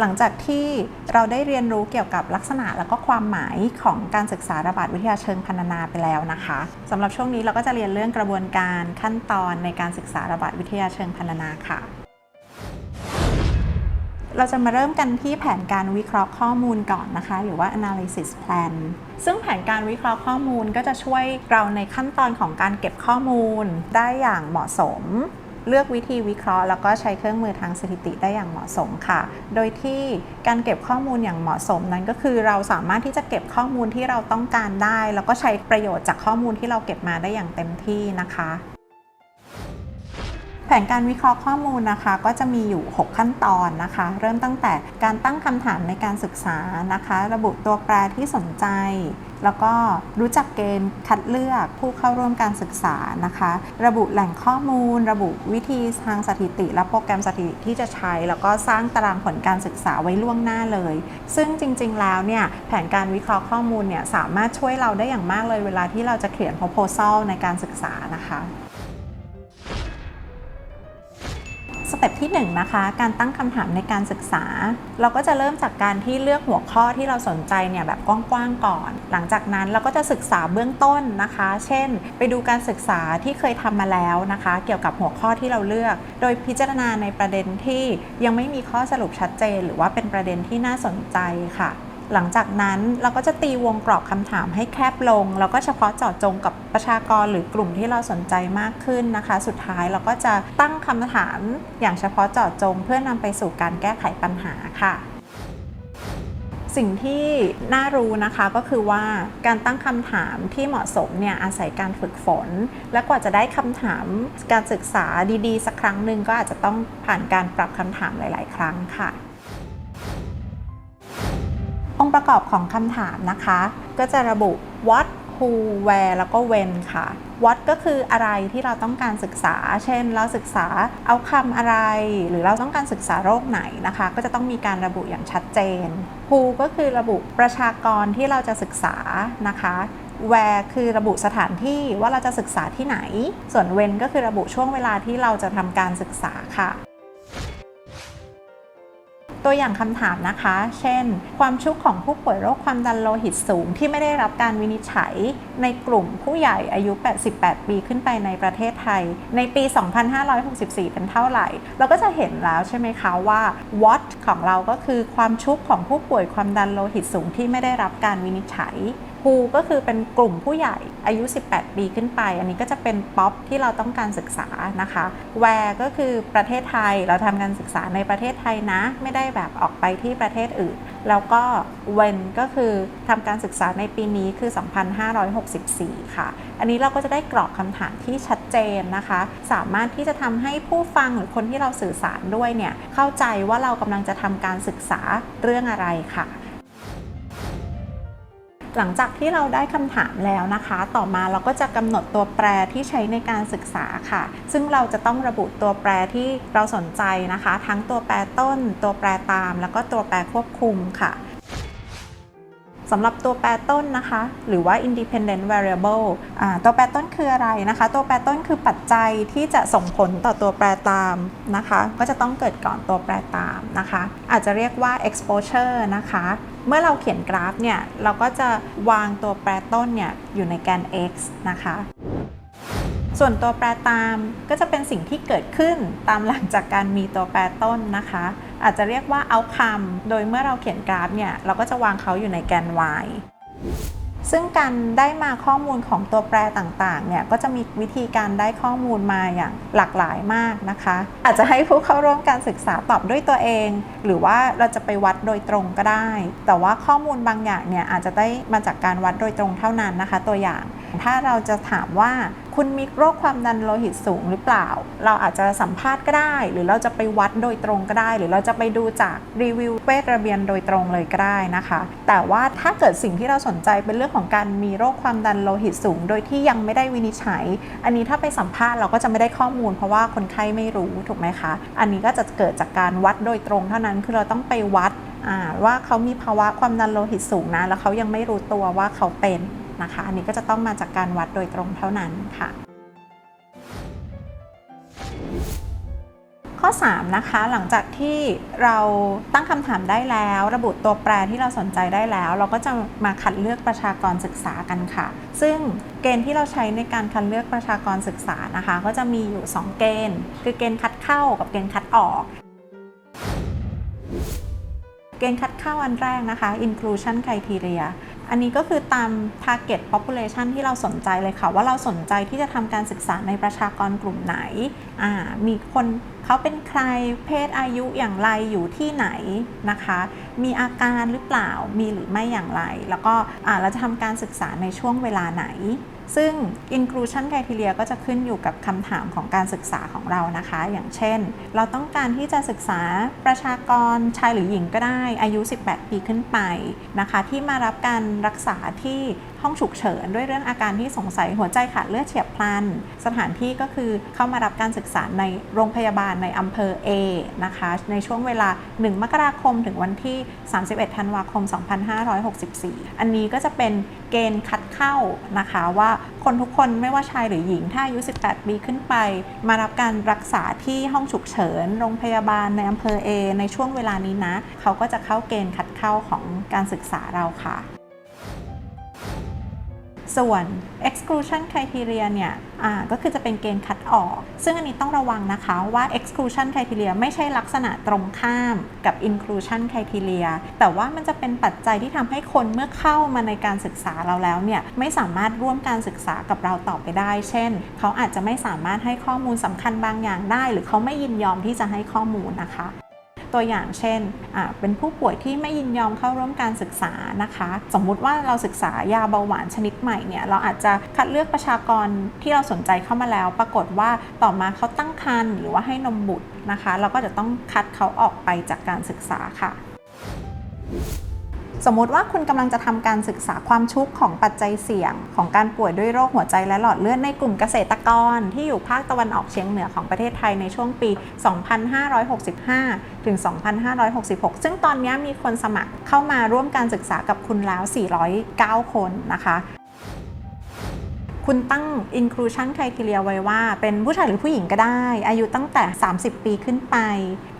หลังจากที่เราได้เรียนรู้เกี่ยวกับลักษณะแล้วก็ความหมายของการศึกษาระบาดวิทยาเชิงพรรณนาไปแล้วนะคะสำหรับช่วงนี้เราก็จะเรียนเรื่องกระบวนการขั้นตอนในการศึกษาระบาดวิทยาเชิงพรรณนาค่ะ เราจะมาเริ่มกันที่แผนการวิเคราะห์ข้อมูลก่อนนะคะ หรือว่า analysis plan ซึ่งแผนการวิเคราะห์ข้อมูลก็จะช่วยเราในขั้นตอนของการเก็บข้อมูลได้อย่างเหมาะสม เลือกวิธีวิเคราะห์ แล้วก็ใช้เครื่องมือทางสถิติได้อย่างเหมาะสมค่ะ โดยที่การเก็บข้อมูลอย่างเหมาะสมนั้นก็คือเราสามารถที่จะเก็บข้อมูลที่เราต้องการได้ แล้วก็ใช้ประโยชน์จากข้อมูลที่เราเก็บมาได้อย่างเต็มที่นะคะ ผนการวิเคราะห์ข้อมูลนะคะ ก็จะมีอยู่ 6 ขั้นตอนนะคะ เริ่มตั้งแต่การตั้งคำถามในการศึกษานะคะ ระบุตัวแปรที่สนใจ แล้วก็รู้จักเกณฑ์คัดเลือกผู้เข้าร่วมการศึกษานะคะ ระบุแหล่งข้อมูล ระบุวิธีทางสถิติ และโปรแกรมสถิติที่จะใช้ แล้วก็สร้างตารางผลการศึกษาไว้ล่วงหน้าเลย ซึ่งจริง ๆ แล้วเนี่ยแผนการวิเคราะห์ข้อมูลเนี่ยสามารถช่วยเราได้อย่างมากเลยเวลาที่เราจะเขียน proposal ในการศึกษานะคะ สเต็ปที่1นงนะคะการตั้งคำถามในการศึกษา เราก็จะเริ่มจากการที่เลือกหัวข้อที่เราสนใจเนี่ยแบบกว้างๆก่อน หลังจากนั้นเราก็จะศึกษาเบื้องต้นนะคะ เช่น ไปดูการศึกษาที่เคยทำมาแล้วนะคะ เกี่ยวกับหัวข้อที่เราเลือก โดยพิจารณาในประเด็นที่ยังไม่มีข้อสรุปชัดเจน หรือว่าเป็นประเด็นที่น่าสนใจค่ะ หลังจากนั้นเราก็จะตีวงกรอบคำถามให้แคบลง แล้วก็เฉพาะเจาะจงกับประชากรหรือกลุ่มที่เราสนใจมากขึ้นนะคะ สุดท้ายเราก็จะตั้งคำถามอย่างเฉพาะเจาะจง เพื่อนำไปสู่การแก้ไขปัญหาค่ะสิ่งที่น่ารู้นะคะก็คือว่าการตั้งคำถามที่เหมาะสมเนี่ยอาศัยการฝึกฝน และกว่าจะได้คำถามการศึกษาดีๆ สักครั้งหนึ่งก็อาจจะต้องผ่านการปรับคำถามหลาย ๆ ครั้งค่ะ องค์ประกอบของคำถามนะคะ ก็จะระบุ what who where แล้วก็ when ค่ะ what ก็คืออะไรที่เราต้องการศึกษา เช่น เราศึกษาเอาคำอะไร หรือเราต้องการศึกษาโรคไหนนะคะ ก็จะต้องมีการระบุอย่างชัดเจน who ก็คือระบุประชากรที่เราจะศึกษานะคะ where คือระบุสถานที่ว่าเราจะศึกษาที่ไหน ส่วน when ก็คือระบุช่วงเวลาที่เราจะทำการศึกษาค่ะ ตัวอย่างคำถามนะคะ เช่น ความชุกของผู้ป่วยโรคความดันโลหิตสูงที่ไม่ได้รับการวินิจฉัย ในกลุ่มผู้ใหญ่อายุ 88 ปีขึ้นไปในประเทศไทย ในปี 2564 เป็นเท่าไหร่ เราก็จะเห็นแล้วใช่ไหมคะว่า what ของเราก็คือความชุกของผู้ป่วยความดันโลหิตสูงที่ไม่ได้รับการวินิจฉัย who ก็คือเป็นกลุ่มผู้ใหญ่อายุ 18 ปีขึ้นไป อันนี้ก็จะเป็นป๊อปที่เราต้องการศึกษานะคะ where ก็คือประเทศไทยเราทำการศึกษาในประเทศไทยนะ ไม่ได้แบบออกไปที่ประเทศอื่น แล้วก็ when ก็คือทำการศึกษาในปีนี้คือ 2564 ค่ะ อันนี้เราก็จะได้กรอกคำถามที่ชัดเจนนะคะ สามารถที่จะทำให้ผู้ฟังหรือคนที่เราสื่อสารด้วยเนี่ยเข้าใจว่าเรากำลังจะทำการศึกษาเรื่องอะไรค่ะ หลังจากที่เราได้คำถามแล้วนะคะ ต่อมาเราก็จะกำหนดตัวแปรที่ใช้ในการศึกษาค่ะ ซึ่งเราจะต้องระบุตัวแปรที่เราสนใจนะคะ ทั้งตัวแปรต้น ตัวแปรตาม แล้วก็ตัวแปรควบคุมค่ะสำหรับตัวแปรต้นนะคะ หรือว่า independent variable ตัวแปรต้นคืออะไรนะคะ ตัวแปรต้นคือปัจจัยที่จะส่งผลต่อตัวแปรตามนะคะ ก็จะต้องเกิดก่อนตัวแปรตามนะคะ อาจจะเรียกว่า exposure นะคะ เมื่อเราเขียนกราฟเนี่ย เราก็จะวางตัวแปรต้นเนี่ยอยู่ในแกน x นะคะ ส่วนตัวแปรตามก็จะเป็นสิ่งที่เกิดขึ้นตามหลังจากการมีตัวแปรต้นนะคะ อาจจะเรียกว่า outcome โดยเมื่อเราเขียนกราฟเนี่ย เราก็จะวางเขาอยู่ในแกน y ซึ่งการได้มาข้อมูลของตัวแปรต่างๆ เนี่ยก็จะมีวิธีการได้ข้อมูลมาอย่างหลากหลายมากนะคะ อาจจะให้ผู้เข้าร่วมการศึกษาตอบด้วยตัวเอง หรือว่าเราจะไปวัดโดยตรงก็ได้ แต่ว่าข้อมูลบางอย่างเนี่ยอาจจะได้มาจากการวัดโดยตรงเท่านั้นนะคะ ตัวอย่าง ถ้าเราจะถามว่า คุณมีโรคความดันโลหิตสูงหรือเปล่า เราอาจจะสัมภาษณ์ก็ได้ หรือเราจะไปวัดโดยตรงก็ได้ หรือเราจะไปดูจากรีวิวเวทระเบียนโดยตรงเลยก็ได้นะคะ แต่ว่าถ้าเกิดสิ่งที่เราสนใจเป็นเรื่องของการมีโรคความดันโลหิตสูง โดยที่ยังไม่ได้วินิจฉัย อันนี้ถ้าไปสัมภาษณ์เราก็จะไม่ได้ข้อมูล เพราะว่าคนไข้ไม่รู้ถูกไหมคะ อันนี้ก็จะเกิดจากการวัดโดยตรงเท่านั้น คือเราต้องไปวัดว่าเขามีภาวะความดันโลหิตสูงนะ แล้วเขายังไม่รู้ตัวว่าเขาเป็น นะคะ อันนี้ก็จะต้องมาจากการวัดโดยตรงเท่านั้นค่ะ ข้อ 3 นะคะ หลังจากที่เราตั้งคำถามได้แล้ว ระบุตัวแปรที่เราสนใจได้แล้ว เราก็จะมาคัดเลือกประชากรศึกษากันค่ะ ซึ่งเกณฑ์ที่เราใช้ในการคัดเลือกประชากรศึกษานะคะ ก็จะมีอยู่ 2 เกณฑ์ คือเกณฑ์คัดเข้ากับเกณฑ์คัดออกเกณฑ์คัดเข้าอันแรกนะคะ inclusion criteria อันนี้ก็คือตาม target population ที่เราสนใจเลยค่ะ ว่าเราสนใจที่จะทำการศึกษาในประชากรกลุ่มไหน มีคนเขาเป็นใครเพศอายุอย่างไรอยู่ที่ไหนนะคะ มีอาการหรือเปล่ามีหรือไม่อย่างไร แล้วก็เราจะทำการศึกษาในช่วงเวลาไหน ซึ่ง inclusion criteria ก็จะขึ้นอยู่กับคำถามของการศึกษาของเรานะคะ อย่างเช่น เราต้องการที่จะศึกษาประชากรชายหรือหญิงก็ได้อายุ 18 ปีขึ้นไปนะคะ ที่มารับการรักษาที่ ห้องฉุกเฉิน ด้วยเรื่องอาการที่สงสัยหัวใจขาดเลือดเฉียบพลัน สถานที่ก็คือเข้ามารับการศึกษาในโรงพยาบาลในอำเภอ A นะคะ ในช่วงเวลา 1 มกราคมถึงวันที่ 31 ธันวาคม 2564 อันนี้ก็จะเป็นเกณฑ์คัดเข้านะคะว่าคนทุกคนไม่ว่าชายหรือหญิงถ้าอายุ 18 ปีขึ้นไป มารับการรักษาที่ห้องฉุกเฉิน โรงพยาบาลในอำเภอ A ในช่วงเวลานี้นะ เขาก็จะเข้าเกณฑ์คัดเข้าของการศึกษาเราค่ะ ส่วน exclusion criteria เนี่ยอ่าก็คือจะเป็นเกณฑ์คัดออก ซึ่งอันนี้ต้องระวังนะคะว่า exclusion criteria ไม่ใช่ลักษณะตรงข้ามกับ inclusion criteria แต่ว่ามันจะเป็นปัจจัยที่ทำให้คนเมื่อเข้ามาในการศึกษาเราแล้วเนี่ยไม่สามารถร่วมการศึกษากับเราต่อไปได้ เช่น เขาอาจจะไม่สามารถให้ข้อมูลสำคัญบางอย่างได้ หรือเขาไม่ยินยอมที่จะให้ข้อมูลนะคะ ตัวอย่างเช่น เป็นผู้ป่วยที่ไม่ยินยอมเข้าร่วมการศึกษานะคะ สมมุติว่าเราศึกษายาเบาหวานชนิดใหม่เนี่ยเราอาจจะคัดเลือกประชากรที่เราสนใจเข้ามาแล้ว ปรากฏว่าต่อมาเขาตั้งครรภ์หรือว่าให้นมบุตรนะคะ เราก็จะต้องคัดเขาออกไปจากการศึกษาค่ะ สมมติว่าคุณกำลังจะทำการศึกษาความชุกของปัจจัยเสี่ยง ของการป่วยด้วยโรคหัวใจและหลอดเลือดในกลุ่มเกษตรกร ที่อยู่ภาคตะวันออกเฉียงเหนือของประเทศไทยในช่วงปี 2565 ถึง 2566 ซึ่งตอนนี้มีคนสมัครเข้ามาร่วมการศึกษากับคุณแล้ว 409 คนนะคะ คุณตั้ง inclusion criteria ไว้ว่า เป็นผู้ชายหรือผู้หญิงก็ได้ อายุตั้งแต่ 30 ปีขึ้นไป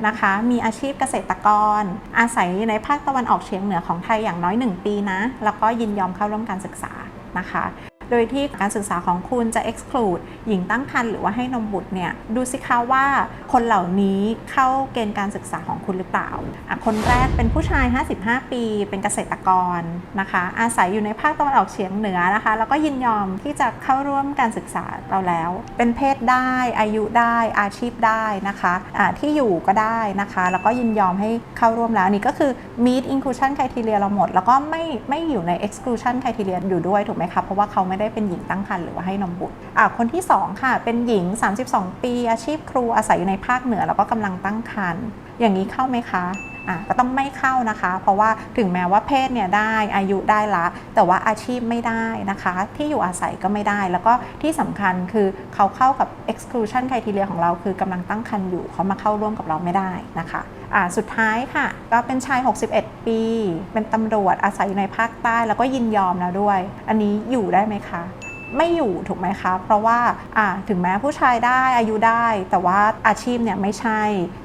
นะคะ มีอาชีพเกษตรกร อาศัยในภาคตะวันออกเฉียงเหนือของไทยอย่างน้อย 1 ปีนะ แล้วก็ยินยอมเข้าร่วมการศึกษานะคะ โดยที่การศึกษาของคุณจะ exclude หญิงตั้งครรภ์หรือว่าให้นมบุตรเนี่ยดูสิคะว่าคนเหล่านี้เข้าเกณฑ์การศึกษาของคุณหรือเปล่า คนแรกเป็นผู้ชาย 55 ปี เป็นเกษตรกรนะคะ อาศัยอยู่ในภาคตะวันออกเฉียงเหนือนะคะ แล้วก็ยินยอมที่จะเข้าร่วมการศึกษาเราแล้ว เป็นเพศได้ อายุได้ อาชีพได้นะคะะที่อยู่ก็ได้นะคะ แล้วก็ยินยอมให้เข้าร่วมแล้วนี่ก็คือ meet inclusion criteria เราหมด แล้วก็ไม่ไม่อยู่ใน exclusion criteria อยู่ด้วยถูกไหมคะ เพราะว่าเขาไม่ได้เป็นหญิงตั้งครรภ์หรือว่าให้นมบุตรอ่าคนที่ 2 ค่ะ เป็นหญิง 32 ปี อาชีพครูอาศัยอยู่ในภาคเหนือ แล้วก็กำลังตั้งครรภ์อย่างนี้เข้าไหมคะอะก็ต้องไม่เข้านะคะ เพราะว่าถึงแม้ว่าเพศเนี่ยได้อายุได้ละ แต่ว่าอาชีพไม่ได้นะคะ ที่อยู่อาศัยก็ไม่ได้ แล้วก็ที่สำคัญคือเขาเข้ากับ exclusion criteria ของเรา คือกำลังตั้งครรภ์อยู่เขามาเข้าร่วมกับเราไม่ได้นะคะ สุดท้ายค่ะ ก็เป็นชาย 61 ปี เป็นตำรวจอาศัยอยู่ในภาคใต้แล้วก็ยินยอมแล้วด้วย อันนี้อยู่ได้ไหมคะไม่อยู่ถูกไหมคะ เพราะว่าถึงแม้ผู้ชายได้อายุได้ แต่ว่าอาชีพเนี่ยไม่ใช่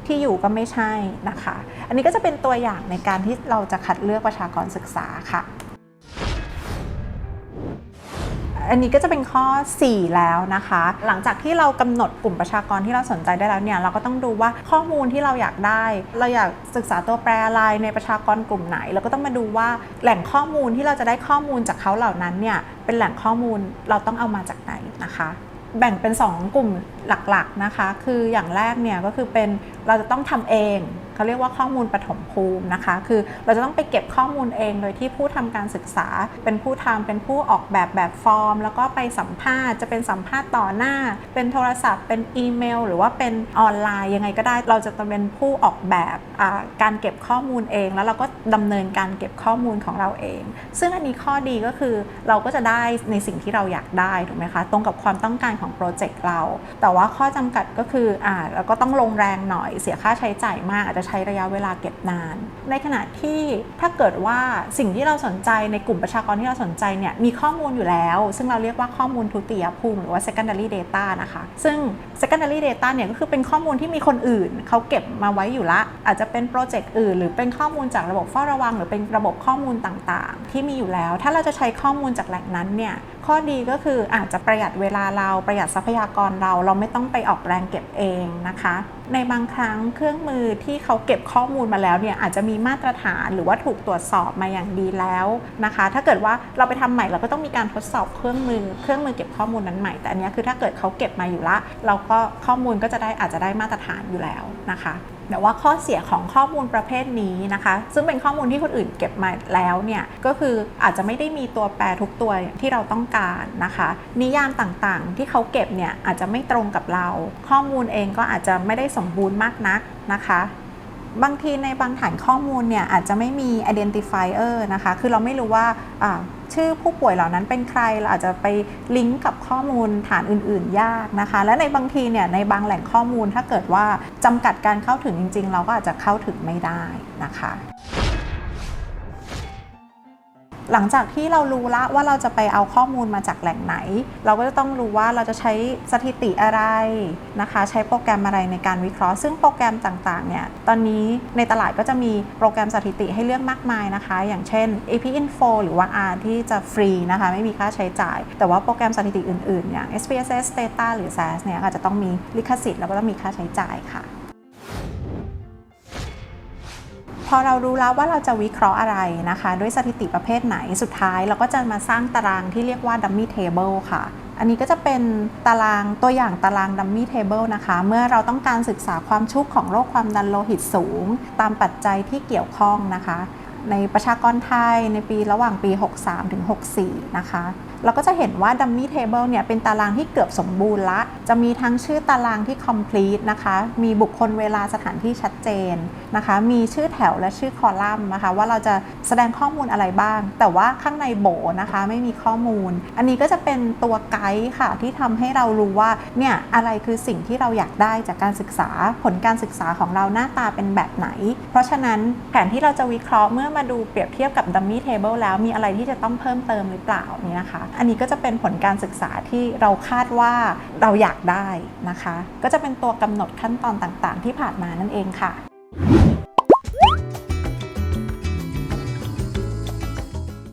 ที่อยู่ก็ไม่ใช่นะคะ อันนี้ก็จะเป็นตัวอย่างในการที่เราจะคัดเลือกประชากรศึกษาค่ะ อันนี้ก็จะเป็นข้อ 4 แล้วนะคะ หลังจากที่เรากำหนดกลุ่มประชากรที่เราสนใจได้แล้วเนี่ยเราก็ต้องดูว่าข้อมูลที่เราอยากได้ เราอยากศึกษาตัวแปรอะไรในประชากรกลุ่มไหน เราก็ต้องมาดูว่าแหล่งข้อมูลที่เราจะได้ข้อมูลจากเขาเหล่านั้นเนี่ยเป็นแหล่งข้อมูลเราต้องเอามาจากไหนนะคะแบ่งเป็น 2 กลุ่มหลักๆนะคะ คืออย่างแรกเนี่ยก็คือเป็นเราจะต้องทำเอง เขาเรียกว่าข้อมูลปฐมภูมินะคะ คือเราจะต้องไปเก็บข้อมูลเองโดยที่ผู้ทำการศึกษา เป็นผู้ทำเป็นผู้ออกแบบแบบฟอร์ม แล้วก็ไปสัมภาษณ์จะเป็นสัมภาษณ์ต่อหน้า เป็นโทรศัพท์ เป็นอีเมล หรือว่าเป็นออนไลน์ยังไงก็ได้ เราจะต้องเป็นผู้ออกแบบการเก็บข้อมูลเอง แล้วเราก็ดำเนินการเก็บข้อมูลของเราเอง ซึ่งอันนี้ข้อดีก็คือเราก็จะได้ในสิ่งที่เราอยากได้ถูกไหมคะตรงกับความต้องการของโปรเจกต์เรา แต่ว่าข้อจำกัดก็คืออ่าเราก็ต้องลงแรงหน่อยเสียค่าใช้จ่ายมากอาจจะใช้ระยะเวลาเก็บนาน ในขณะที่ถ้าเกิดว่าสิ่งที่เราสนใจในกลุ่มประชากรที่เราสนใจเนี่ยมีข้อมูลอยู่แล้ว ซึ่งเราเรียกว่าข้อมูลทุติยภูมิหรือว่า secondary data นะคะ ซึ่ง secondary data เนี่ยก็คือเป็นข้อมูลที่มีคนอื่นเขาเก็บมาไว้อยู่ละ อาจจะเป็นโปรเจกต์อื่น หรือเป็นข้อมูลจากระบบเฝ้าระวัง หรือเป็นระบบข้อมูลต่างๆ ที่มีอยู่แล้ว ถ้าเราจะใช้ข้อมูลจากแหล่งนั้นเนี่ย ข้อดีก็คืออาจจะประหยัดเวลาเราประหยัดทรัพยากรเรา เราไม่ต้องไปออกแรงเก็บเองนะคะ ในบางครั้งเครื่องมือที่เขาเก็บข้อมูลมาแล้วเนี่ยอาจจะมีมาตรฐานหรือว่าถูกตรวจสอบมาอย่างดีแล้วนะคะ ถ้าเกิดว่าเราไปทำใหม่เราก็ต้องมีการทดสอบเครื่องมือ เครื่องมือเก็บข้อมูลนั้นใหม่แต่อันนี้คือถ้าเกิดเขาเก็บมาอยู่ละ เราก็ข้อมูลก็จะได้อาจจะได้มาตรฐานอยู่แล้วนะคะ แต่ว่าข้อเสียของข้อมูลประเภทนี้นะคะ ซึ่งเป็นข้อมูลที่คนอื่นเก็บมาแล้วเนี่ยก็คืออาจจะไม่ได้มีตัวแปรทุกตัวที่เราต้องการนะคะ นิยามต่างๆ ที่เขาเก็บเนี่ยอาจจะไม่ตรงกับเรา ข้อมูลเองก็อาจจะไม่ได้สมบูรณ์มากนักนะคะบางทีในบางฐานข้อมูลเนี่ยอาจจะไม่มี identifier นะคะ คือเราไม่รู้ว่าอ่า ชื่อผู้ป่วยเหล่านั้นเป็นใครเราอาจจะไปลิงก์กับข้อมูลฐานอื่น ๆ ยากนะคะ และในบางทีเนี่ยในบางแหล่งข้อมูลถ้าเกิดว่าจำกัดการเข้าถึงจริง ๆ เราก็อาจจะเข้าถึงไม่ได้นะคะ หลังจากที่เรารู้ละว่าเราจะไปเอาข้อมูลมาจากแหล่งไหน เราก็จะต้องรู้ว่าเราจะใช้สถิติอะไรนะคะ ใช้โปรแกรมอะไรในการวิเคราะห์ ซึ่งโปรแกรมต่างๆเนี่ยตอนนี้ในตลาดก็จะมีโปรแกรมสถิติให้เลือกมากมายนะคะ อย่างเช่น AP Info หรือว่า R ที่จะฟรีนะคะไม่มีค่าใช้จ่าย แต่ว่าโปรแกรมสถิติอื่นๆ อย่าง SPSS Data หรือ SAS เนี่ยอาจจะต้องมีลิขสิทธิ์แล้วก็ต้องมีค่าใช้จ่ายค่ะ พอเรารู้แล้วว่าเราจะวิเคราะห์อะไรนะคะ ด้วยสถิติประเภทไหนสุดท้าย เราก็จะมาสร้างตารางที่เรียกว่า dummy table ค่ะ อันนี้ก็จะเป็นตารางตัวอย่างตาราง dummy table นะคะ เมื่อเราต้องการศึกษาความชุกของโรคความดันโลหิตสูง ตามปัจจัยที่เกี่ยวข้องนะคะ ในประชากรไทยในปีระหว่างปี 63ถึง64 นะคะ เราก็จะเห็นว่า Dummy Table เนี่ยเป็นตารางที่เกือบสมบูรณ์ละ จะมีทั้งชื่อตารางที่ complete นะคะ มีบุคคลเวลาสถานที่ชัดเจนนะคะ มีชื่อแถวและชื่อคอลัมน์นะคะ ว่าเราจะแสดงข้อมูลอะไรบ้าง แต่ว่าข้างในโบนะคะไม่มีข้อมูล อันนี้ก็จะเป็นตัวไกด์ค่ะที่ทำให้เรารู้ว่าเนี่ยอะไรคือสิ่งที่เราอยากได้จากการศึกษาผลการศึกษาของเราหน้าตาเป็นแบบไหน เพราะฉะนั้นแผนที่เราจะวิเคราะห์เมื่อมาดูเปรียบเทียบกับ Dummy Table แล้วมีอะไรที่จะต้องเพิ่มเติมหรือเปล่านี่นะคะ อันนี้ก็จะเป็นผลการศึกษาที่เราคาดว่าเราอยากได้นะคะ ก็จะเป็นตัวกำหนดขั้นตอนต่างๆ ที่ผ่านมานั่นเองค่ะ